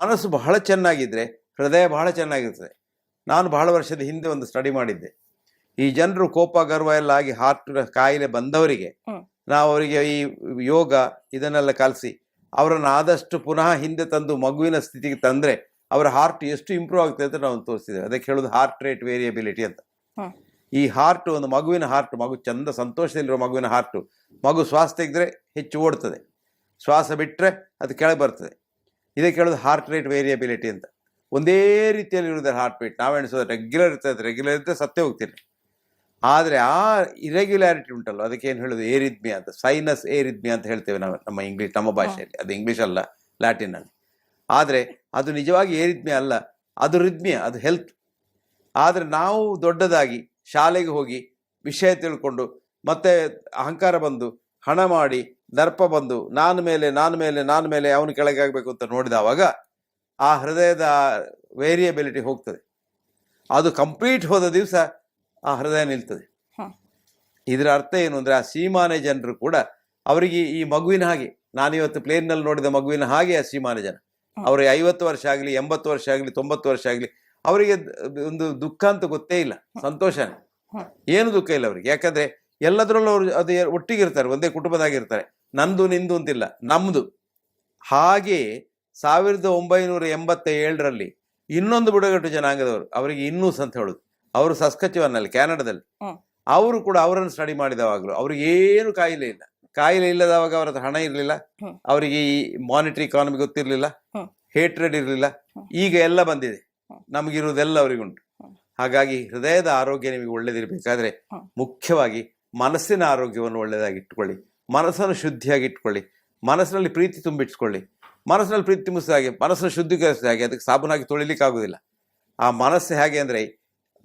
ಮನಸ್ಸು ಬಹಳ ಚೆನ್ನಾಗಿದ್ದರೆ ಹೃದಯ ಬಹಳ ಚೆನ್ನಾಗಿರ್ತದೆ. ನಾನು ಬಹಳ ವರ್ಷದ ಹಿಂದೆ ಒಂದು ಸ್ಟಡಿ ಮಾಡಿದ್ದೆ. ಈ ಜನರು ಕೋಪ ಗರ್ವ ಎಲ್ಲ ಆಗಿ ಹಾರ್ಟ್ ಕಾಯಿಲೆ ಬಂದವರಿಗೆ. ನಾವು ಅವರಿಗೆ ಈ ಯೋಗ ಇದನ್ನೆಲ್ಲ ಕಲಿಸಿ ಅವರನ್ನು ಆದಷ್ಟು ಪುನಃ ಹಿಂದೆ ತಂದು ಮಗುವಿನ ಸ್ಥಿತಿಗೆ ತಂದರೆ ಅವರ ಹಾರ್ಟ್ ಎಷ್ಟು ಇಂಪ್ರೂವ್ ಆಗ್ತದೆ ಅಂತ ನಾವು ತೋರಿಸಿದ್ದೇವೆ. ಅದಕ್ಕೆ ಹೇಳೋದು ಹಾರ್ಟ್ ರೇಟ್ ವೇರಿಯಬಿಲಿಟಿ ಅಂತ. ಈ ಹಾರ್ಟ್ ಒಂದು ಮಗುವಿನ ಹಾರ್ಟ್ ಮಗು ಚಂದ ಸಂತೋಷದಲ್ಲಿರೋ ಮಗುವಿನ ಹಾರ್ಟು ಮಗು ಶ್ವಾಸ ತೆಗೆದ್ರೆ ಹೆಚ್ಚು ಓಡ್ತದೆ. ಶ್ವಾಸ ಬಿಟ್ಟರೆ ಅದು ಕೆಳಗೆ ಬರ್ತದೆ. ಇದಕ್ಕೆ ಹೇಳೋದು ಹಾರ್ಟ್ ರೇಟ್ ವೇರಿಯಬಿಲಿಟಿ ಅಂತ. ಒಂದೇ ರೀತಿಯಲ್ಲಿ ಇರುತ್ತೆ ಹಾರ್ಟ್ ಬೀಟ್ ನಾವು ಎಣಿಸೋದು ರೆಗ್ಯುಲರ್ ಇರ್ತದೆ ರೆಗ್ಯುಲರ್ ಇದ್ದರೆ ಸತ್ಯ ಹೋಗ್ತೀನಿ. ಆದರೆ ಆ ಇರೆಗ್ಯುಲಾರಿಟಿ ಉಂಟಲ್ಲ ಅದಕ್ಕೆ ಏನು ಹೇಳೋದು? ಏರಿದ್ಮಿ ಅಂತ ಸೈನಸ್ ಏರಿದ್ಮಿ ಅಂತ ಹೇಳ್ತೇವೆ ನಾವು ನಮ್ಮ ಇಂಗ್ಲೀಷ್ ನಮ್ಮ ಭಾಷೆಯಲ್ಲಿ. ಅದು ಇಂಗ್ಲೀಷ್ ಅಲ್ಲ ಲ್ಯಾಟಿನಲ್ಲಿ ಆದರೆ ಅದು ನಿಜವಾಗಿ ಏರಿದ್ಮಿ ಅಲ್ಲ, ಅದು ರಿದ್ಮಿ ಅದು ಹೆಲ್ತ್ ಆದರೆ ನಾವು ದೊಡ್ಡದಾಗಿ ಶಾಲೆಗೆ ಹೋಗಿ ವಿಷಯ ತಿಳ್ಕೊಂಡು ಮತ್ತೆ ಅಹಂಕಾರ ಬಂದು ಹಣ ಮಾಡಿ ದರ್ಪ ಬಂದು ನಾನು ಮೇಲೆ ನಾನು ಮೇಲೆ ನಾನು ಮೇಲೆ ಅವನು ಕೆಳಗೆ ಆಗಬೇಕು ಅಂತ ನೋಡಿದವಾಗ ಆ ಹೃದಯದ ವೇರಿಯಬಿಲಿಟಿ ಹೋಗ್ತದೆ. ಅದು ಕಂಪ್ಲೀಟ್ ಹೋದ ದಿವಸ ಆ ಹೃದಯ ನಿಲ್ತದೆ. ಇದರ ಅರ್ಥ ಏನು ಅಂದರೆ ಆ ಸೀಮಾನೆ ಜನರು ಕೂಡ ಅವರಿಗೆ ಈ ಮಗುವಿನ ಹಾಗೆ ನಾನಿವತ್ತು ಪ್ಲೇನ್ನಲ್ಲಿ ನೋಡಿದ ಮಗುವಿನ ಹಾಗೆ ಆ ಸೀಮಾನೆ ಜನ. ಅವ್ರಿಗೆ ಐವತ್ತು ವರ್ಷ ಆಗಲಿ ಎಂಬತ್ತು ವರ್ಷ ಆಗಲಿ ತೊಂಬತ್ತು ವರ್ಷ ಆಗಲಿ ಅವರಿಗೆ ಒಂದು ದುಃಖ ಅಂತ ಗೊತ್ತೇ ಇಲ್ಲ ಸಂತೋಷನೇ. ಏನು ದುಃಖ ಇಲ್ಲ ಅವರಿಗೆ. ಯಾಕಂದ್ರೆ ಎಲ್ಲದರಲ್ಲೂ ಅವರು ಅದು ಒಟ್ಟಿಗೆ ಒಟ್ಟಿಗಿರ್ತಾರೆ ಒಂದೇ ಕುಟುಂಬದಾಗಿರ್ತಾರೆ. ನಂದು ನಿಂದು ಅಂತಿಲ್ಲ ನಮ್ದು. ಹಾಗೆ ಸಾವಿರದ ಒಂಬೈನೂರ ಎಂಬತ್ತ ಏಳರಲ್ಲಿ ಇನ್ನೊಂದು ಬುಡಗಟ್ಟು ಜನಾಂಗದವರು ಅವರಿಗೆ ಇನ್ನೂಸ್ ಅಂತ ಹೇಳುದು. ಅವರು ಸಸ್ಕಚುವನ್ನಲ್ಲಿ ಕ್ಯಾನಡಾದಲ್ಲಿ. ಅವರು ಕೂಡ ಅವರನ್ನು ಸ್ಟಡಿ ಮಾಡಿದವಾಗಲೂ ಅವ್ರಿಗೆ ಏನು ಕಾಯಿಲೆ ಇಲ್ಲ. ಕಾಯಿಲೆ ಇಲ್ಲದವಾಗ ಅವರ ಹಣ ಇರಲಿಲ್ಲ ಅವರಿಗೆ ಈ ಮಾನಿಟರಿ ಇಕಾನಮಿ ಗೊತ್ತಿರಲಿಲ್ಲ. ಹೇಟ್ರೆಡ್ ಇರಲಿಲ್ಲ. ಈಗ ಎಲ್ಲ ಬಂದಿದೆ. ನಮಗಿರುವುದೆಲ್ಲ ಅವರಿಗುಂಟು. ಹಾಗಾಗಿ ಹೃದಯದ ಆರೋಗ್ಯ ನಿಮಗೆ ಒಳ್ಳೇದಿರಬೇಕಾದ್ರೆ ಮುಖ್ಯವಾಗಿ ಮನಸ್ಸಿನ ಆರೋಗ್ಯವನ್ನು ಒಳ್ಳೆಯದಾಗಿ ಇಟ್ಕೊಳ್ಳಿ ಮನಸ್ಸನ್ನು ಶುದ್ಧಿಯಾಗಿ ಇಟ್ಕೊಳ್ಳಿ ಮನಸ್ಸಿನಲ್ಲಿ ಪ್ರೀತಿ ತುಂಬಿಟ್ಕೊಳ್ಳಿ. ಮನಸ್ಸಿನಲ್ಲಿ ಪ್ರೀತಿ ತುಂಬಿಸಿದ ಹಾಗೆ, ಮನಸ್ಸನ್ನು ಶುದ್ಧೀಕರಿಸಿದ ಹಾಗೆ, ಅದಕ್ಕೆ ಸಾಬೂನಾಗಿ ತೊಳಿಲಿಕ್ಕೆ ಆಗೋದಿಲ್ಲ ಆ ಮನಸ್ಸು ಹೇಗೆ ಅಂದರೆ,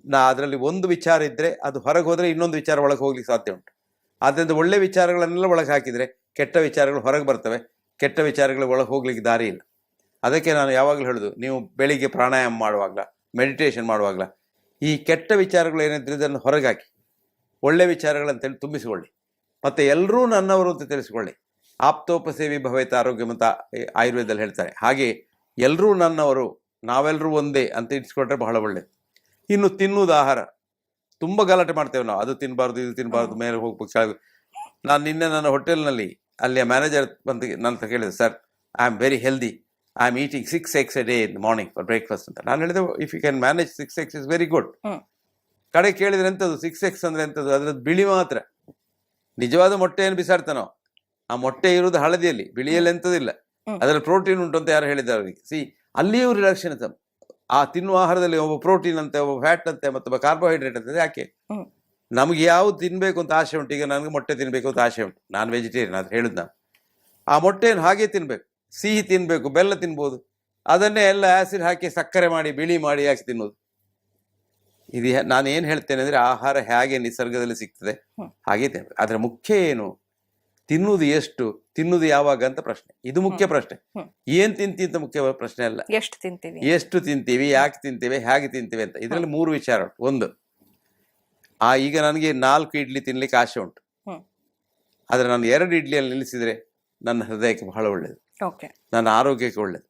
ನಾ ಅದರಲ್ಲಿ ಒಂದು ವಿಚಾರ ಇದ್ದರೆ ಅದು ಹೊರಗೆ ಹೋದರೆ ಇನ್ನೊಂದು ವಿಚಾರ ಒಳಗೆ ಹೋಗ್ಲಿಕ್ಕೆ ಸಾಧ್ಯ ಉಂಟು. ಆದ್ದರಿಂದ ಒಳ್ಳೆ ವಿಚಾರಗಳನ್ನೆಲ್ಲ ಒಳಗೆ ಹಾಕಿದರೆ ಕೆಟ್ಟ ವಿಚಾರಗಳು ಹೊರಗೆ ಬರ್ತವೆ. ಕೆಟ್ಟ ವಿಚಾರಗಳು ಒಳಗೆ ಹೋಗ್ಲಿಕ್ಕೆ ದಾರಿ ಇಲ್ಲ. ಅದಕ್ಕೆ ನಾನು ಯಾವಾಗಲೂ ಹೇಳೋದು, ನೀವು ಬೆಳಿಗ್ಗೆ ಪ್ರಾಣಾಯಾಮ ಮಾಡುವಾಗಲ ಮೆಡಿಟೇಷನ್ ಮಾಡುವಾಗಲ, ಈ ಕೆಟ್ಟ ವಿಚಾರಗಳು ಏನಿದ್ರೆ ಇದನ್ನು ಹೊರಗೆ ಹಾಕಿ. ಒಳ್ಳೆ ವಿಚಾರಗಳಂತೇಳಿ ತುಂಬಿಸಿಕೊಳ್ಳಿ. ಮತ್ತು ಎಲ್ಲರೂ ನನ್ನವರು ಅಂತ ತಿಳಿಸ್ಕೊಳ್ಳಿ. ಆಪ್ತೋಪಸೇವಿ ಭವೇತ ಆರೋಗ್ಯ ಅಂತ ಆಯುರ್ವೇದದಲ್ಲಿ ಹೇಳ್ತಾರೆ. ಹಾಗೆ ಎಲ್ಲರೂ ನನ್ನವರು ನಾವೆಲ್ಲರೂ ಒಂದೇ ಅಂತ ಇಟ್ಸ್ಕೊಂಡ್ರೆ ಬಹಳ ಒಳ್ಳೆಯದು ಇನ್ನು ತಿನ್ನುವುದು ಆಹಾರ. ತುಂಬ ಗಲಾಟೆ ಮಾಡ್ತೇವೆ ನಾವು. ಅದು ತಿನ್ನಬಾರ್ದು ಇದು ತಿನ್ನಬಾರ್ದು ಮೇಲೆ ಹೋಗ್ಬೇಕು ಕೆಳಗೆ ನಾನು ನಿನ್ನೆ ನನ್ನ ಹೋಟೆಲ್ನಲ್ಲಿ ಅಲ್ಲಿಯ ಮ್ಯಾನೇಜರ್ ಬಂದು ನನ್ನ ಕೇಳಿದೆ sir I am very healthy I am eating six X a day in morning for breakfast ಅಂತ. ನಾನು ಹೇಳಿದೆ if you can manage six X is very good. ಕಡೆ ಕೇಳಿದ್ರೆ ಎಂಥದ್ದು ಸಿಕ್ಸ್ ಎಕ್ಸ್ ಅಂದ್ರೆ ಎಂಥದ್ದು ಅದ್ರದ್ದು ಬಿಳಿ ಮಾತ್ರ. ನಿಜವಾದ ಮೊಟ್ಟೆಯನ್ನು ಬಿಸಾಡ್ತಾನೋ? ಆ ಮೊಟ್ಟೆ ಇರುವುದು ಹಳದಿಯಲ್ಲಿ ಬಿಳಿಯಲ್ಲಿ ಎಂಥದಿಲ್ಲ. ಅದರಲ್ಲಿ ಪ್ರೋಟೀನ್ ಉಂಟು ಅಂತ ಯಾರು ಹೇಳಿದ್ದಾರೆ ಅವರಿಗೆ ಸಿ ಅಲ್ಲಿಯೂ ರಿಡಕ್ಷನ್ ಆ ತಿನ್ನುವ ಆಹಾರದಲ್ಲಿ ಒಬ್ಬ ಪ್ರೋಟೀನ್ ಅಂತೆ ಒಬ್ಬ ಫ್ಯಾಟ್ ಅಂತೆ ಮತ್ತೊಬ್ಬ ಕಾರ್ಬೋಹೈಡ್ರೇಟ್ ಅಂತ ಯಾಕೆ. ನಮ್ಗೆ ಯಾವ್ದು ತಿನ್ಬೇಕು ಅಂತ ಆಸೆ ಉಂಟು ಈಗ ನನಗೆ ಮೊಟ್ಟೆ ತಿನ್ಬೇಕು ಅಂತ ಆಸೆ ಉಂಟು. ನಾನ್ ವೆಜಿಟೇರಿಯನ್ ಅದು ಹೇಳಿದ್ ನಾನು. ಆ ಮೊಟ್ಟೆಯನ್ನು ಹಾಗೆ ತಿನ್ಬೇಕು. ಸಿಹಿ ತಿನ್ಬೇಕು ಬೆಲ್ಲ ತಿನ್ಬೋದು. ಅದನ್ನೇ ಎಲ್ಲ ಆಸಿಡ್ ಹಾಕಿ ಸಕ್ಕರೆ ಮಾಡಿ ಬಿಳಿ ಮಾಡಿ ಹಾಕಿ ತಿನ್ನೋದು ಇದು ನಾನು ಏನು ಹೇಳ್ತೇನೆ ಅಂದರೆ ಆಹಾರ ಹೇಗೆ ನಿಸರ್ಗದಲ್ಲಿ ಸಿಗ್ತದೆ? ಹಾಗೆ ಅದರ ಮುಖ್ಯ ಏನು? ತಿನ್ನುವುದು ಎಷ್ಟು? ತಿನ್ನುವುದು ಯಾವಾಗ ಅಂತ ಪ್ರಶ್ನೆ. ಇದು ಮುಖ್ಯ ಪ್ರಶ್ನೆ. ಏನ್ ತಿಂತೀವಿ ಅಂತ ಮುಖ್ಯ ಪ್ರಶ್ನೆ ಅಲ್ಲ. ಎಷ್ಟು ತಿಂತೀವಿ? ಎಷ್ಟು ತಿಂತೀವಿ? ಯಾಕೆ ತಿಂತೀವಿ? ಹೇಗೆ ತಿಂತೀವಿ ಅಂತ. ಇದರಲ್ಲಿ ಮೂರು ವಿಚಾರ ಉಂಟು. ಒಂದು ಆ ಈಗ ನನಗೆ ನಾಲ್ಕು ಇಡ್ಲಿ ತಿನ್ಲಿಕ್ಕೆ ಆಸೆ ಉಂಟು. ಆದರೆ ನಾನು ಎರಡು ಇಡ್ಲಿಯಲ್ಲಿ ನಿಲ್ಲಿಸಿದ್ರೆ ನನ್ನ ಹೃದಯಕ್ಕೆ ಬಹಳ ಒಳ್ಳೆಯದು ನನ್ನ ಆರೋಗ್ಯಕ್ಕೆ ಒಳ್ಳೆಯದು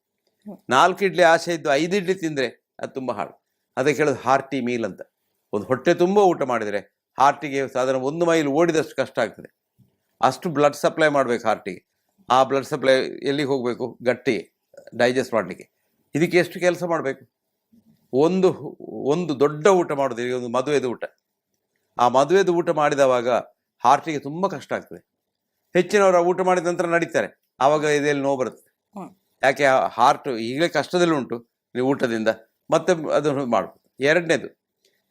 ನಾಲ್ಕು ಇಡ್ಲಿ ಆಸೆ ಇದ್ದು ಐದು ಇಡ್ಲಿ ತಿಂದರೆ ಅದು ತುಂಬ ಹಾಳು. ಅದಕ್ಕೆ ಹೇಳೋದು ಹಾರ್ಟಿ ಮೀಲ್ ಅಂತ. ಒಂದು ಹೊಟ್ಟೆ ತುಂಬ ಊಟ ಮಾಡಿದರೆ ಹಾರ್ಟಿಗೆ ಸಾಧಾರಣ ಒಂದು ಮೈಲ್ ಓಡಿದಷ್ಟು ಕಷ್ಟ ಆಗ್ತದೆ. ಅಷ್ಟು ಬ್ಲಡ್ ಸಪ್ಲೈ ಮಾಡಬೇಕು ಹಾರ್ಟಿಗೆ. ಆ ಬ್ಲಡ್ ಸಪ್ಲೈ ಎಲ್ಲಿಗೆ ಹೋಗಬೇಕು? ಗಟ್ಟಿ ಡೈಜೆಸ್ಟ್ ಮಾಡಲಿಕ್ಕೆ. ಇದಕ್ಕೆ ಎಷ್ಟು ಕೆಲಸ ಮಾಡಬೇಕು? ಒಂದು ಒಂದು ದೊಡ್ಡ ಊಟ ಮಾಡೋದು ಈಗ ಒಂದು ಮದುವೆದು ಊಟ. ಆ ಮದುವೆದು ಊಟ ಮಾಡಿದವಾಗ ಹಾರ್ಟಿಗೆ ತುಂಬ ಕಷ್ಟ ಆಗ್ತದೆ. ಹೆಚ್ಚಿನವರು ಆ ಊಟ ಮಾಡಿದ ನಂತರ ನಡೀತಾರೆ. ಆವಾಗ ಇದೆಲ್ಲಿ ನೋವು ಬರುತ್ತೆ. ಯಾಕೆ ಹಾರ್ಟ್ ಈಗಲೇ ಕಷ್ಟದಲ್ಲಿ ಉಂಟು. ನೀವು ಊಟದಿಂದ ಮತ್ತೆ ಅದನ್ನು ಮಾಡಬೇಕು. ಎರಡನೇದು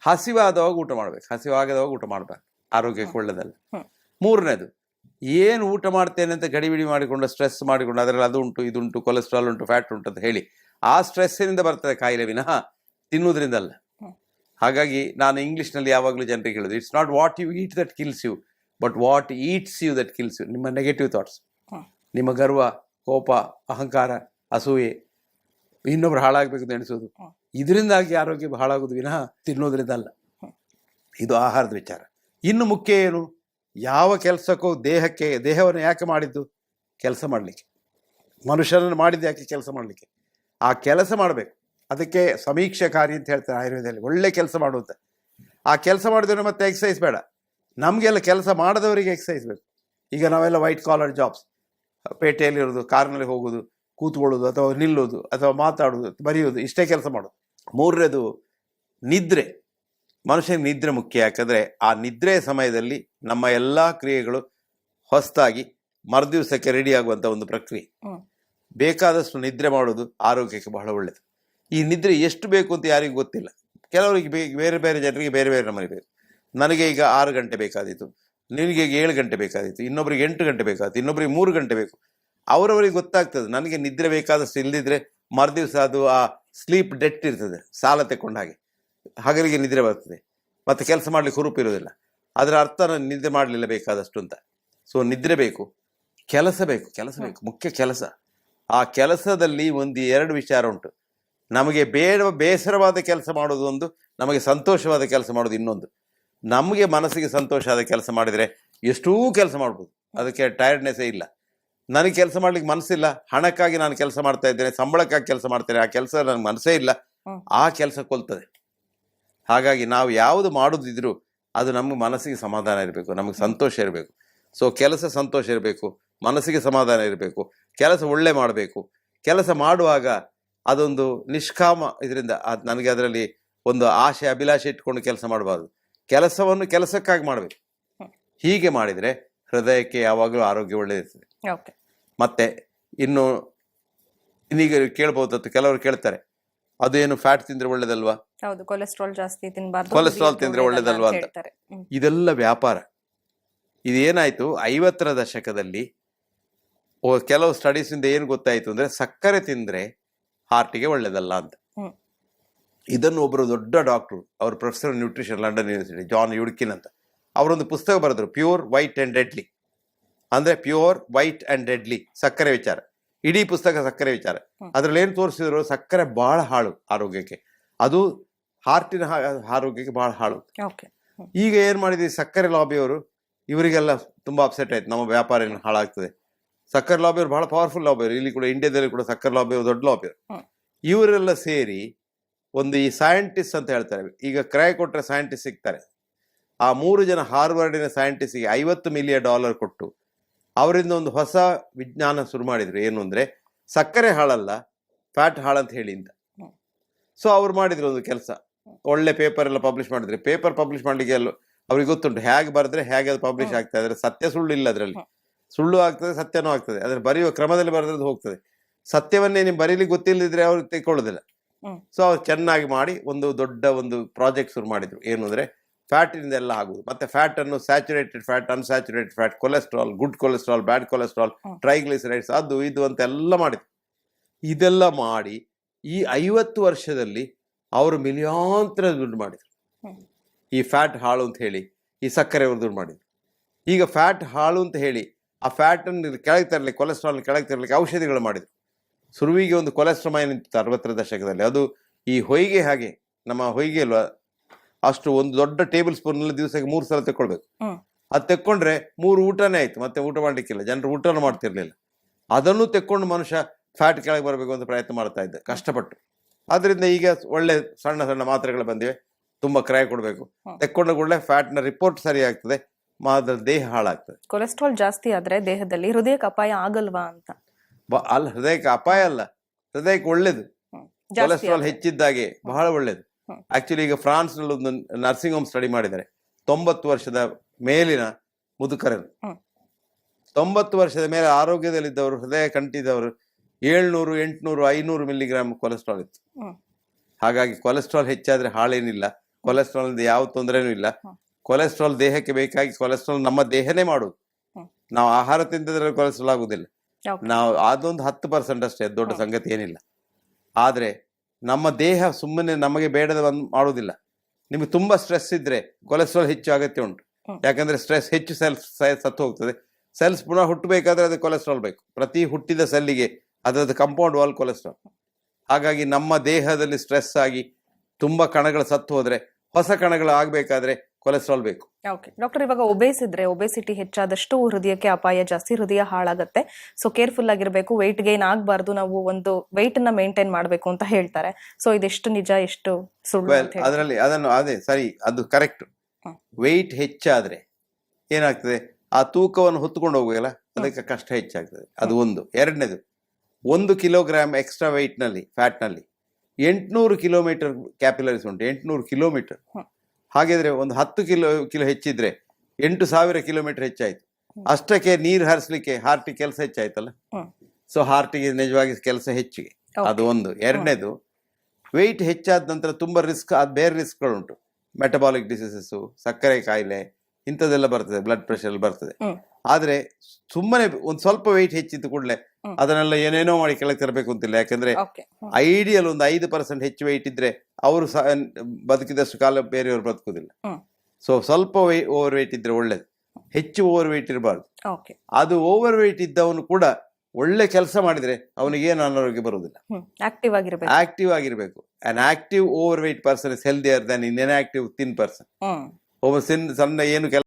ಹಸಿವಾದವಾಗ ಊಟ ಮಾಡಬೇಕು. ಹಸಿವಾಗದವಾಗ ಊಟ ಮಾಡಬೇಕು ಆರೋಗ್ಯಕ್ಕೆ ಒಳ್ಳೆಯದಲ್ಲ ಮೂರನೇದು ಏನು ಊಟ ಮಾಡ್ತೇನೆ ಅಂತ ಗಡಿಬಿಡಿ ಮಾಡಿಕೊಂಡು ಸ್ಟ್ರೆಸ್ ಮಾಡಿಕೊಂಡು ಅದರಲ್ಲಿ ಅದು ಉಂಟು ಇದುಂಟು ಕೊಲೆಸ್ಟ್ರಾಲ್ ಉಂಟು ಫ್ಯಾಟ್ ಉಂಟು ಅಂತ ಹೇಳಿ ಆ ಸ್ಟ್ರೆಸ್ಸಿನಿಂದ ಬರ್ತದೆ ಕಾಯಿಲೆ ವಿನಃ ತಿನ್ನೋದ್ರಿಂದ ಅಲ್ಲ. ಹಾಗಾಗಿ ನಾನು ಇಂಗ್ಲೀಷ್ನಲ್ಲಿ ಯಾವಾಗಲೂ ಜನರಿಗೆ ಹೇಳೋದು it's not what you eat that kills you but what eats you that kills you ನಿಮ್ಮ ನೆಗೆಟಿವ್ ಥಾಟ್ಸ್ ನಿಮ್ಮ ಗರ್ವ ಕೋಪ ಅಹಂಕಾರ ಅಸೂಯೆ ಇನ್ನೊಬ್ರು ಹಾಳಾಗ್ಬೇಕು ಅಂತ ಎಣಿಸೋದು. ಇದರಿಂದಾಗಿ ಆರೋಗ್ಯ ಹಾಳಾಗೋದು ವಿನಃ ತಿನ್ನೋದ್ರಿಂದ ಅಲ್ಲ. ಇದು ಆಹಾರದ ವಿಚಾರ. ಇನ್ನು ಮುಖ್ಯ ಏನು? ಯಾವ ಕೆಲಸಕ್ಕೂ ದೇಹಕ್ಕೆ ದೇಹವನ್ನು ಯಾಕೆ ಮಾಡಿದ್ದು? ಕೆಲಸ ಮಾಡಲಿಕ್ಕೆ. ಮನುಷ್ಯನನ್ನು ಮಾಡಿದ್ದು ಯಾಕೆ ಕೆಲಸ ಮಾಡಲಿಕ್ಕೆ? ಆ ಕೆಲಸ ಮಾಡಬೇಕು. ಅದಕ್ಕೆ ಸಮೀಕ್ಷೆ ಕಾರ್ಯ ಅಂತ ಹೇಳ್ತಾರೆ ಆಯುರ್ವೇದದಲ್ಲಿ. ಒಳ್ಳೆ ಕೆಲಸ ಮಾಡುವಂತ ಆ ಕೆಲಸ ಮಾಡಿದ್ರೆ ಮತ್ತೆ ಎಕ್ಸಸೈಸ್ ಬೇಡ. ನಮಗೆಲ್ಲ ಕೆಲಸ ಮಾಡದವರಿಗೆ ಎಕ್ಸಸೈಸ್ ಬೇಕು. ಈಗ ನಾವೆಲ್ಲ ವೈಟ್ ಕಾಲರ್ ಜಾಬ್ಸ್ ಪೇಟೆಯಲ್ಲಿರೋದು ಕಾರ್ನಲ್ಲಿ ಹೋಗೋದು ಕೂತ್ಕೊಳ್ಳೋದು ಅಥವಾ ನಿಲ್ಲೋದು ಅಥವಾ ಮಾತಾಡೋದು ಬರೆಯೋದು ಇಷ್ಟೇ ಕೆಲಸ ಮಾಡೋದು. ಮೂರನೇದು ನಿದ್ರೆ. ಮನುಷ್ಯನಿಗೆ ನಿದ್ರೆ ಮುಖ್ಯ. ಯಾಕಂದರೆ ಆ ನಿದ್ರೆಯ ಸಮಯದಲ್ಲಿ ನಮ್ಮ ಎಲ್ಲ ಕ್ರಿಯೆಗಳು ಹೊಸದಾಗಿ ಮರುದಿವಸಕ್ಕೆ ರೆಡಿ ಆಗುವಂಥ ಒಂದು ಪ್ರಕ್ರಿಯೆ. ಬೇಕಾದಷ್ಟು ನಿದ್ರೆ ಮಾಡೋದು ಆರೋಗ್ಯಕ್ಕೆ ಬಹಳ ಒಳ್ಳೆಯದು ಈ ನಿದ್ರೆ ಎಷ್ಟು ಬೇಕು ಅಂತ ಯಾರಿಗೂ ಗೊತ್ತಿಲ್ಲ. ಕೆಲವರಿಗೆ ಬೇ ಬೇರೆ ಬೇರೆ ಜನರಿಗೆ ಬೇರೆ ಬೇರೆ ನಮೂನೆ ಬೇಕು. ನನಗೆ ಈಗ ಆರು ಗಂಟೆ ಬೇಕಾದೀತು. ನಿನಗೆ ಈಗ ಏಳು ಗಂಟೆ ಬೇಕಾದೀತು. ಇನ್ನೊಬ್ರಿಗೆ ಎಂಟು ಗಂಟೆ ಬೇಕಾದಿತ್ತು ಇನ್ನೊಬ್ರಿಗೆ ಮೂರು ಗಂಟೆ ಬೇಕು. ಅವರವರಿಗೆ ಗೊತ್ತಾಗ್ತದೆ. ನನಗೆ ನಿದ್ರೆ ಬೇಕಾದಷ್ಟು ಇಲ್ಲದಿದ್ರೆ ಮರುದಿವಸ ಅದು ಆ ಸ್ಲೀಪ್ ಡೆಟ್ ಇರ್ತದೆ ಸಾಲ ತೆಕ್ಕೊಂಡ ಹಾಗೆ. ಹಗಲಿಗೆ ನಿದ್ರೆ ಬರ್ತದೆ. ಮತ್ತೆ ಕೆಲಸ ಮಾಡಲಿಕ್ಕೆ ಹುರುಪು ಇರೋದಿಲ್ಲ ಅದರ ಅರ್ಥ ನಾನು ನಿದ್ರೆ ಮಾಡಲಿಲ್ಲ ಬೇಕಾದಷ್ಟು ಅಂತ. ಸೊ ನಿದ್ರೆ ಬೇಕು ಕೆಲಸ ಬೇಕು ಕೆಲಸ ಬೇಕು ಮುಖ್ಯ ಕೆಲಸ. ಆ ಕೆಲಸದಲ್ಲಿ ಒಂದು ಎರಡು ವಿಚಾರ ಉಂಟು. ನಮಗೆ ಬೇಡ ಬೇಸರವಾದ ಕೆಲಸ ಮಾಡೋದು ಒಂದು ನಮಗೆ ಸಂತೋಷವಾದ ಕೆಲಸ ಮಾಡೋದು ಇನ್ನೊಂದು. ನಮಗೆ ಮನಸ್ಸಿಗೆ ಸಂತೋಷ ಆದ ಕೆಲಸ ಮಾಡಿದರೆ ಎಷ್ಟೂ ಕೆಲಸ ಮಾಡ್ಬೋದು. ಅದಕ್ಕೆ ಟೈರ್ಡ್ನೆಸ್ಸೇ ಇಲ್ಲ. ನನಗೆ ಕೆಲಸ ಮಾಡ್ಲಿಕ್ಕೆ ಮನಸ್ಸಿಲ್ಲ ಹಣಕ್ಕಾಗಿ ನಾನು ಕೆಲಸ ಮಾಡ್ತಾ ಇದ್ದೇನೆ. ಸಂಬಳಕ್ಕಾಗಿ ಕೆಲಸ ಮಾಡ್ತೇನೆ. ಆ ಕೆಲಸ ನನಗೆ ಮನಸ್ಸೇ ಇಲ್ಲ. ಆ ಕೆಲಸ ಕೊಲ್ತದೆ. ಹಾಗಾಗಿ ನಾವು ಯಾವುದು ಮಾಡೋದಿದ್ರು ಅದು ನಮ್ಮ ಮನಸ್ಸಿಗೆ ಸಮಾಧಾನ ಇರಬೇಕು. ನಮಗೆ ಸಂತೋಷ ಇರಬೇಕು. ಸೊ ಕೆಲಸ ಸಂತೋಷ ಇರಬೇಕು. ಮನಸ್ಸಿಗೆ ಸಮಾಧಾನ ಇರಬೇಕು. ಕೆಲಸ ಒಳ್ಳೆ ಮಾಡಬೇಕು. ಕೆಲಸ ಮಾಡುವಾಗ ಅದೊಂದು ನಿಷ್ಕಾಮ ಇದರಿಂದ ಅದು ನನಗೆ ಅದರಲ್ಲಿ ಒಂದು ಆಶೆ ಅಭಿಲಾಷೆ ಇಟ್ಕೊಂಡು ಕೆಲಸ ಮಾಡಬಾರ್ದು. ಕೆಲಸವನ್ನು ಕೆಲಸಕ್ಕಾಗಿ ಮಾಡಬೇಕು. ಹೀಗೆ ಮಾಡಿದರೆ ಹೃದಯಕ್ಕೆ ಯಾವಾಗಲೂ ಆರೋಗ್ಯ ಒಳ್ಳೆಯದಿರ್ತದೆ ಓಕೆ. ಮತ್ತೆ ಇನ್ನು ಇನ್ನೀಗ ಕೇಳ್ಬೋದು ಕೆಲವರು ಕೇಳ್ತಾರೆ ಅದೇನು ಫ್ಯಾಟ್ ತಿಂದ್ರೆ ಒಳ್ಳೇದಲ್ವಾ? ಹೌದು ಕೊಲೆಸ್ಟ್ರಾಲ್ ಜಾಸ್ತಿ ತಿನ್ಬಾರ್ದು ಕೊಲೆಸ್ಟ್ರಾಲ್ ತಿಂದ್ರೆ ಒಳ್ಳೇದಲ್ವಾ ಅಂತ. ಇದೆಲ್ಲ ವ್ಯಾಪಾರ. ಇದೇನಾಯ್ತು ಐವತ್ತರ ದಶಕದಲ್ಲಿ ಓ ಕೆಲವು ಸ್ಟಡೀಸಿಂದ ಏನು ಗೊತ್ತಾಯ್ತು ಅಂದ್ರೆ ಸಕ್ಕರೆ ತಿಂದ್ರೆ ಹಾರ್ಟಿಗೆ ಒಳ್ಳೇದಲ್ಲ ಅಂತ. ಇದನ್ನು ಒಬ್ಬರು ದೊಡ್ಡ ಡಾಕ್ಟರ್ ಅವರು professor nutrition London university John Yudkin ಅಂತ. ಅವರೊಂದು ಪುಸ್ತಕ ಬರೆದ್ರು ಪ್ಯೂರ್ ವೈಟ್ ಅಂಡ್ ಡೆಡ್ಲಿ ಅಂದ್ರೆ ಪ್ಯೂರ್ ವೈಟ್ ಅಂಡ್ ಡೆಡ್ಲಿ ಸಕ್ಕರೆ ವಿಚಾರ. ಇಡೀ ಪುಸ್ತಕ ಸಕ್ಕರೆ ವಿಚಾರ. ಅದರಲ್ಲಿ ಏನು ತೋರಿಸಿದ್ರು? ಸಕ್ಕರೆ ಬಹಳ ಹಾಳು ಆರೋಗ್ಯಕ್ಕೆ. ಅದು ಹಾರ್ಟಿನ ಆರೋಗ್ಯಕ್ಕೆ ಭಾಳ ಹಾಳು. ಈಗ ಏನ್ ಮಾಡಿದ್ವಿ ಸಕ್ಕರೆ ಲಾಬಿಯವರು ಇವರಿಗೆಲ್ಲ ತುಂಬಾ ಅಪ್ಸೆಟ್ ಆಯ್ತು. ನಮ್ಮ ವ್ಯಾಪಾರ ಏನು ಹಾಳಾಗ್ತದೆ. ಸಕ್ಕರೆ ಲಾಬಿಯವರು ಬಹಳ ಪವರ್ಫುಲ್ ಲಾಬಿಯವರು ಇಲ್ಲಿ ಕೂಡ ಇಂಡಿಯಾದಲ್ಲಿ ಕೂಡ ಸಕ್ಕರೆ ಲಾಬಿಯವರು ದೊಡ್ಡ ಲಾಬಿಯವರು. ಇವರೆಲ್ಲ ಸೇರಿ ಒಂದು ಈ ಸೈಂಟಿಸ್ಟ್ ಅಂತ ಹೇಳ್ತಾರೆ. ಈಗ ಕ್ರಯ ಕೊಟ್ಟರೆ ಸೈಂಟಿಸ್ಟ್ ಸಿಗ್ತಾರೆ. ಆ ಮೂರು ಜನ ಹಾರ್ವರ್ಡಿನ ಸೈಂಟಿಸ್ಟ್ಗೆ ಐವತ್ತು ಮಿಲಿಯನ್ ಡಾಲರ್ ಕೊಟ್ಟು ಅವರಿಂದ ಒಂದು ಹೊಸ ವಿಜ್ಞಾನ ಶುರು ಮಾಡಿದ್ರು. ಏನು ಅಂದರೆ ಸಕ್ಕರೆ ಹಾಳಲ್ಲ ಫ್ಯಾಟ್ ಹಾಳಂತ ಹೇಳಿ ಅಂತ. ಸೊ ಅವ್ರು ಮಾಡಿದ್ರು ಒಂದು ಕೆಲಸ. ಒಳ್ಳೆ ಪೇಪರ್ ಎಲ್ಲ ಪಬ್ಲಿಷ್ ಮಾಡಿದ್ರೆ. ಪೇಪರ್ ಪಬ್ಲಿಷ್ ಮಾಡ್ಲಿಕ್ಕೆ ಎಲ್ಲ ಅವ್ರಿಗೆ ಗೊತ್ತುಂಟು ಹೇಗೆ ಬರೆದ್ರೆ ಹೇಗೆ ಅದು ಪಬ್ಲಿಷ್. ಆಗ್ತದೆ. ಅದರ ಸತ್ಯ ಸುಳ್ಳು ಇಲ್ಲ ಅದರಲ್ಲಿ ಸುಳ್ಳು ಆಗ್ತದೆ ಸತ್ಯನೂ ಆಗ್ತದೆ. ಅದನ್ನು ಬರೆಯುವ ಕ್ರಮದಲ್ಲಿ ಬರೆದ್ರದ್ದು ಹೋಗ್ತದೆ. ಸತ್ಯವನ್ನೇ ನೀವು ಬರೀಲಿಕ್ಕೆ ಗೊತ್ತಿಲ್ಲದಿದ್ರೆ ಅವ್ರು ತೆಕ್ಕೊಳ್ಳೋದಿಲ್ಲ. ಹ್ಮ್. ಸೊ ಅವ್ರು ಚೆನ್ನಾಗಿ ಮಾಡಿ ಒಂದು ದೊಡ್ಡ ಒಂದು ಪ್ರಾಜೆಕ್ಟ್ ಶುರು ಮಾಡಿದ್ರು. ಏನು ಅಂದ್ರೆ ಫ್ಯಾಟಿನಿಂದ ಎಲ್ಲ ಆಗುವುದು. ಮತ್ತೆ ಫ್ಯಾಟ್ ಅನ್ನು saturated fat unsaturated fat cholesterol good cholesterol bad cholesterol. Triglycerides ಅದು ಇದು ಅಂತ ಎಲ್ಲ ಮಾಡಿದ್ರು ಇದೆಲ್ಲ ಮಾಡಿ ಈ ಐವತ್ತು ವರ್ಷದಲ್ಲಿ ಅವರು ಮಿಲಿಯಾಂತರ ದುಡ್ಡು ಮಾಡಿದ್ರು. ಈ ಫ್ಯಾಟ್ ಹಾಳು ಅಂತ ಹೇಳಿ ಈ ಸಕ್ಕರೆ ಅವರು ದುಡ್ಡು ಮಾಡಿದ್ರು. ಈಗ ಫ್ಯಾಟ್ ಹಾಳು ಅಂತ ಹೇಳಿ ಆ ಫ್ಯಾಟ್ ಅನ್ನು ಕೆಳಗೆ ತರಲಿಕ್ಕೆ ಕೊಲೆಸ್ಟ್ರಾಲ್ ಕೆಳಗೆ ತರಲಿಕ್ಕೆ ಔಷಧಿಗಳು ಮಾಡಿದ್ರು. ಸುರುವಿಗೆ ಒಂದು ಕೊಲೆಸ್ಟ್ರಾಲ್ ಇತ್ತು ಅರವತ್ತರ ದಶಕದಲ್ಲಿ. ಅದು ಈ ಹೊಯ್ಗೆ ಹಾಗೆ ನಮ್ಮ ಹೊಯ್ಗೆ ಅಲ್ವಾ? ಅಷ್ಟು ಒಂದು ದೊಡ್ಡ ಟೇಬಲ್ ಸ್ಪೂನ್ ದಿವಸಕ್ಕೆ ಮೂರು ಸಲ ತೆಕ್ಕೊಳ್ಬೇಕು. ಅದು ತೆಕ್ಕೊಂಡ್ರೆ ಮೂರು ಊಟನೇ ಆಯ್ತು ಮತ್ತೆ ಊಟ ಮಾಡ್ಲಿಕ್ಕಿಲ್ಲ ಜನರು ಊಟನೂ ಮಾಡ್ತಿರ್ಲಿಲ್ಲ ಅದನ್ನು ತೆಕ್ಕೊಂಡು ಮನುಷ್ಯ ಫ್ಯಾಟ್ ಕೆಳಗೆ ಬರಬೇಕು ಅಂತ ಪ್ರಯತ್ನ ಮಾಡ್ತಾ ಇದ್ದ ಕಷ್ಟಪಟ್ಟು ಅದರಿಂದ ಈಗ ಒಳ್ಳೆ ಸಣ್ಣ ಸಣ್ಣ ಮಾತ್ರೆಗಳು ಬಂದಿವೆ ತುಂಬಾ ಕ್ರಯ ಕೊಡಬೇಕು. ತೆಕ್ಕೊಂಡ ಕೂಡಲೇ ಫ್ಯಾಟ್ನ ರಿಪೋರ್ಟ್ ಸರಿ ಆಗ್ತದೆ ಮಾತ್ರ ದೇಹ ಹಾಳಾಗ್ತದೆ ಕೊಲೆಸ್ಟ್ರಾಲ್ ಜಾಸ್ತಿ ಆದ್ರೆ ದೇಹದಲ್ಲಿ ಹೃದಯಕ್ಕೆ ಅಪಾಯ ಆಗಲ್ವಾ ಅಂತ ಅಲ್ಲ ಹೃದಯಕ್ಕೆ ಅಪಾಯ ಅಲ್ಲ ಹೃದಯಕ್ಕೆ ಒಳ್ಳೇದು. ಕೊಲೆಸ್ಟ್ರಾಲ್ ಹೆಚ್ಚಿದ್ದಾಗೆ ಬಹಳ ಒಳ್ಳೇದು. ಆಕ್ಚುಲಿ ಈಗ ಫ್ರಾನ್ಸ್ನಲ್ಲಿ ಒಂದು ನರ್ಸಿಂಗ್ ಹೋಮ್ ಸ್ಟಡಿ ಮಾಡಿದ್ದಾರೆ. ತೊಂಬತ್ತು ವರ್ಷದ ಮೇಲಿನ ಮುದುಕರನ್ನು. ತೊಂಬತ್ತು ವರ್ಷದ ಮೇಲೆ ಆರೋಗ್ಯದಲ್ಲಿದ್ದವರು ಹೃದಯ ಕಂಟಿದವರು ಏಳ್ನೂರು ಎಂಟುನೂರು ಐನೂರು ಮಿಲಿಗ್ರಾಮ್ ಕೊಲೆಸ್ಟ್ರಾಲ್ ಇತ್ತು. ಹಾಗಾಗಿ ಕೊಲೆಸ್ಟ್ರಾಲ್ ಹೆಚ್ಚಾದ್ರೆ ಹಾಳೇನಿಲ್ಲ. ಕೊಲೆಸ್ಟ್ರಾಲ್ ಯಾವ ತೊಂದರೆನೂ ಇಲ್ಲ. ಕೊಲೆಸ್ಟ್ರಾಲ್ ದೇಹಕ್ಕೆ ಬೇಕಾಗಿ ಕೊಲೆಸ್ಟ್ರಾಲ್ ನಮ್ಮ ದೇಹನೇ ಮಾಡುದು. ನಾವು ಆಹಾರ ತಿಂದಿದ್ರೆ ಕೊಲೆಸ್ಟ್ರಾಲ್ ಆಗುದಿಲ್ಲ. ನಾವು ಅದೊಂದು ಹತ್ತು ಪರ್ಸೆಂಟ್ ಅಷ್ಟೇ ದೊಡ್ಡ ಸಂಗತಿ ಏನಿಲ್ಲ. ಆದ್ರೆ ನಮ್ಮ ದೇಹ ಸುಮ್ಮನೆ ನಮಗೆ ಬೇಡದ ಒಂದು ಮಾಡುವುದಿಲ್ಲ. ನಿಮಗೆ ತುಂಬಾ ಸ್ಟ್ರೆಸ್ ಇದ್ರೆ ಕೊಲೆಸ್ಟ್ರಾಲ್ ಹೆಚ್ಚು ಅಗತ್ಯ ಉಂಟು. ಯಾಕಂದ್ರೆ ಸ್ಟ್ರೆಸ್ ಹೆಚ್ಚು ಸೆಲ್ಸ್ ಸತ್ತು ಹೋಗ್ತದೆ. ಸೆಲ್ಸ್ ಪುನಃ ಹುಟ್ಟಬೇಕಾದ್ರೆ ಅದು ಕೊಲೆಸ್ಟ್ರಾಲ್ ಬೇಕು. ಪ್ರತಿ ಹುಟ್ಟಿದ ಸೆಲ್ಲಿಗೆ ಅದರದ್ದು ಕಂಪೌಂಡ್ ವಾಲ್ ಕೊಲೆಸ್ಟ್ರಾಲ್ ಹಾಗಾಗಿ ನಮ್ಮ ದೇಹದಲ್ಲಿ ಸ್ಟ್ರೆಸ್ ಆಗಿ ತುಂಬಾ ಕಣಗಳು ಸತ್ತು ಹೋದ್ರೆ ಹೊಸ ಕಣಗಳು ಆಗ್ಬೇಕಾದ್ರೆ ಕೊಲೆಸ್ಟ್ರಾಲ್ ಬೇಕು. ಓಕೆ ಡಾಕ್ಟರ್ ಇವಾಗ ಒಬೇಸ್ ಇದ್ರೆ ಒಬೇಸಿಟಿ ಹೆಚ್ಚಾದಷ್ಟು ಹೃದಯಕ್ಕೆ ಅಪಾಯ ಜಾಸ್ತಿ ಹೃದಯ ಹಾಳಾಗುತ್ತೆ. ಸೊ ಕೇರ್ಫುಲ್ ಆಗಿರಬೇಕು ವೆಯ್ಟ್ ಗೈನ್ ಆಗಬಾರ್ದು ನಾವು ಒಂದು weight ನ ಮೇಂಟೈನ್ ಮಾಡಬೇಕು ಅಂತ ಹೇಳ್ತಾರೆ. ಸೊ ಇದೆಷ್ಟು ನಿಜ ಎಷ್ಟು ಸುಳ್ಳು ವೆಲ್ ಅಂತ ಹೇಳಿ ಅದರಲ್ಲಿ ಅದನ್ನು ಅದೇ ಸರಿ ಅದು ಕರೆಕ್ಟ್ ಹ್ಮ್. ವೆಯ್ಟ್ ಹೆಚ್ಚಾದ್ರೆ ಏನಾಗ್ತದೆ? ಆ ತೂಕವನ್ನು ಹೊತ್ತುಕೊಂಡು ಹೋಗುವಲ್ಲ ಅದಕ್ಕೆ ಕಷ್ಟ ಹೆಚ್ಚಾಗ್ತದೆ. ಅದು ಒಂದು. ಎರಡನೇದು ಒಂದು ಕಿಲೋಗ್ರಾಮ್ ಎಕ್ಸ್ಟ್ರಾ ನಲ್ಲಿ ಫ್ಯಾಟ್ನಲ್ಲಿ ಎಂಟುನೂರು ಕಿಲೋಮೀಟರ್ ಕ್ಯಾಪಿಲರೀಸ್ ಉಂಟು ಎಂಟುನೂರು ಕಿಲೋಮೀಟರ್ ಹ್ಮ್. ಹಾಗಿದ್ರೆ ಒಂದು ಹತ್ತು ಕಿಲೋ ಕಿಲೋ ಹೆಚ್ಚಿದ್ರೆ ಎಂಟು ಸಾವಿರ ಕಿಲೋಮೀಟರ್ ಹೆಚ್ಚಾಯ್ತು. ಅಷ್ಟಕ್ಕೆ ನೀರು ಹರಿಸ್ಲಿಕ್ಕೆ ಹಾರ್ಟಿಗೆ ಕೆಲಸ ಹೆಚ್ಚಾಯ್ತಲ್ಲ? ಸೊ ಹಾರ್ಟಿಗೆ ನಿಜವಾಗಿ ಕೆಲಸ ಹೆಚ್ಚಿಗೆ. ಅದು ಒಂದು. ಎರಡನೇದು ವೆಯ್ಟ್ ಹೆಚ್ಚಾದ ನಂತರ ತುಂಬ ರಿಸ್ಕ್ ಅದು ಬೇರೆ ರಿಸ್ಕ್ಗಳುಂಟು ಮೆಟಬಾಲಿಕ್ ಡಿಸೀಸಸ್ಸು ಸಕ್ಕರೆ ಕಾಯಿಲೆ ಇಂಥದ್ದೆಲ್ಲ ಬರ್ತದೆ ಬ್ಲಡ್ ಪ್ರೆಷರ್ ಬರ್ತದೆ. ಆದ್ರೆ ಸುಮ್ಮನೆ ಒಂದು ಸ್ವಲ್ಪ ವೆಯ್ಟ್ ಹೆಚ್ಚಿದ್ದು ಕೂಡಲೇ ಅದನ್ನೆಲ್ಲ ಏನೇನೋ ಮಾಡಿ ಕೆಳಗೆ ತರಬೇಕು ಅಂತಿಲ್ಲ. ಯಾಕಂದ್ರೆ ಐಡಿಯಲ್ ಒಂದು ಐದು ಪರ್ಸೆಂಟ್ ಹೆಚ್ಚು ವೆಯ್ಟ್ ಇದ್ರೆ ಅವರು ಬದುಕಿದಷ್ಟು ಕಾಲ ಬೇರೆಯವರು ಬದುಕುದಿಲ್ಲ. ಸೊ ಸ್ವಲ್ಪ ಓವರ್ ವೆಯ್ಟ್ ಇದ್ರೆ ಒಳ್ಳೇದು. ಹೆಚ್ಚು ಓವರ್ ವೆಯ್ಟ್ ಇರಬಾರ್ದು ಅದು ಓವರ್ ವೆಯ್ಟ್ ಇದ್ದವನು ಕೂಡ ಒಳ್ಳೆ ಕೆಲಸ ಮಾಡಿದ್ರೆ ಅವನಿಗೆ ಏನು ಅನಾರೋಗ್ಯ ಬರುವುದಿಲ್ಲ. ಆಕ್ಟಿವ್ ಆಗಿರಬೇಕು. ಆಕ್ಟಿವ್ ಆಗಿರಬೇಕು. An active overweight person is healthier than in an active thin person ಒಬ್ಬ ಸಿನ್ ಸಣ್ಣ ಏನು ಕೆಲಸ